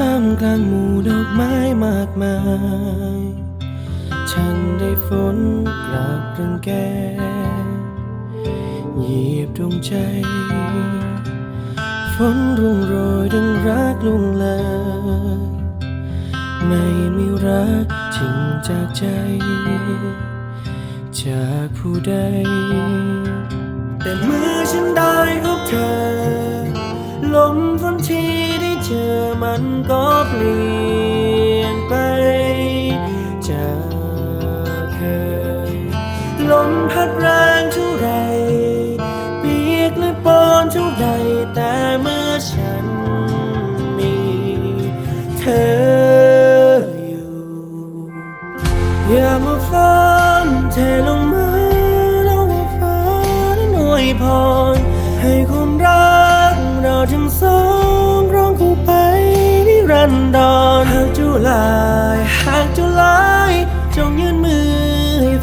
ท่ามกลางหมู่ดอกไม้มากมาย ฉันได้ฝนกลับรังแกเหยียบดวงใจฝนรุ่งโรยดังรักลุงเลยไม่มีรักจริงจากใจ จากผู้ใด แต่เมื่อฉันได้พบเธอลม ก็เปลี่ยนไป จากเคยลมพัดแรงเท่าไรเปียกหรือปอนเท่าใดแต่เมื่อฉันมีเธออยู่ อย่ามาฟังเทลงมาแล้วว่าฟ้านั้นอวยพรให้คว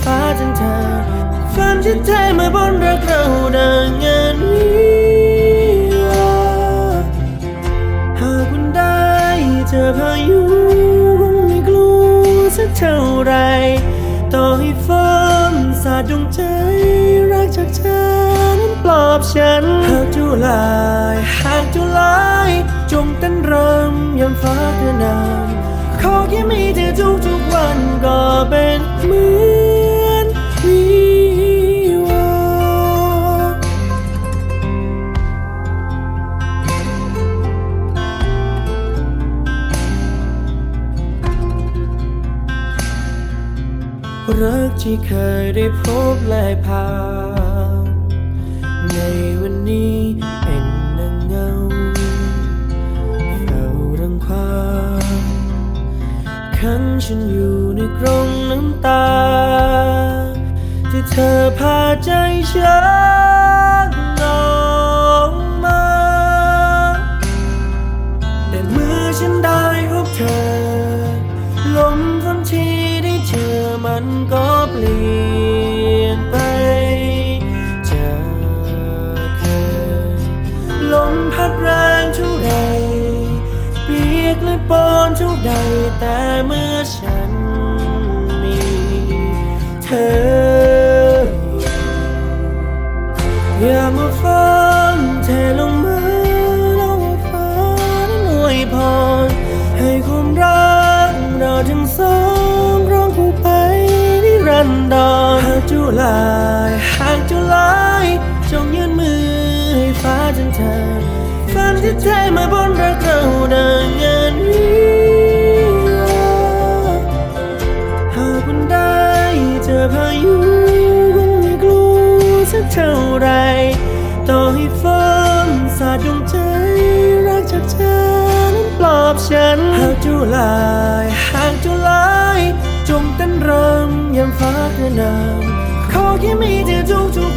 ฟ้าจันเธอฝันที่แท้มาบนรักเราดังเงินวิวาหากวันได้เจอพายุคงไม่กลัวสักเท่าไร ต่อให้ฝนสาดดวงใจรักจากเธอนั้นปลอบฉันหากจุลายหากจุลายจงเต้นรำยามฟ้ากระหนำขอแค่มีเธอทุกๆวันก็เป็นมือ รักที่เคยได้พบและผ่านในวันนี้เป็นดังเงาเฝ้ารังควานขังฉันอยู่ในกรงน้ำตา ที่เธอพาใจฉันออกมา แต่เมื่อฉันได้พบเธอ ลมฝนที่ มันก็เปลี่ยนไปจากเคยลมพัดแรงเท่าไรเปียกและปอนเท่าใดแต่เมื่อฉันมีเธอ รันหากจุลายหากจุลายจงยื่นมือให้ฟ้าจันเธอฝันที่แท้มาบนรักเราดังเงินวิวาหากวันได้เจอพายุคงไม่กลัวสักเท่าไรต่อให้ฝนสาดดวงใจรักจากเธอนั้นปลอบฉันหากจุลาย ยามฟ้าคืนน้ำขอแค่มีเธอทุกทุกๆ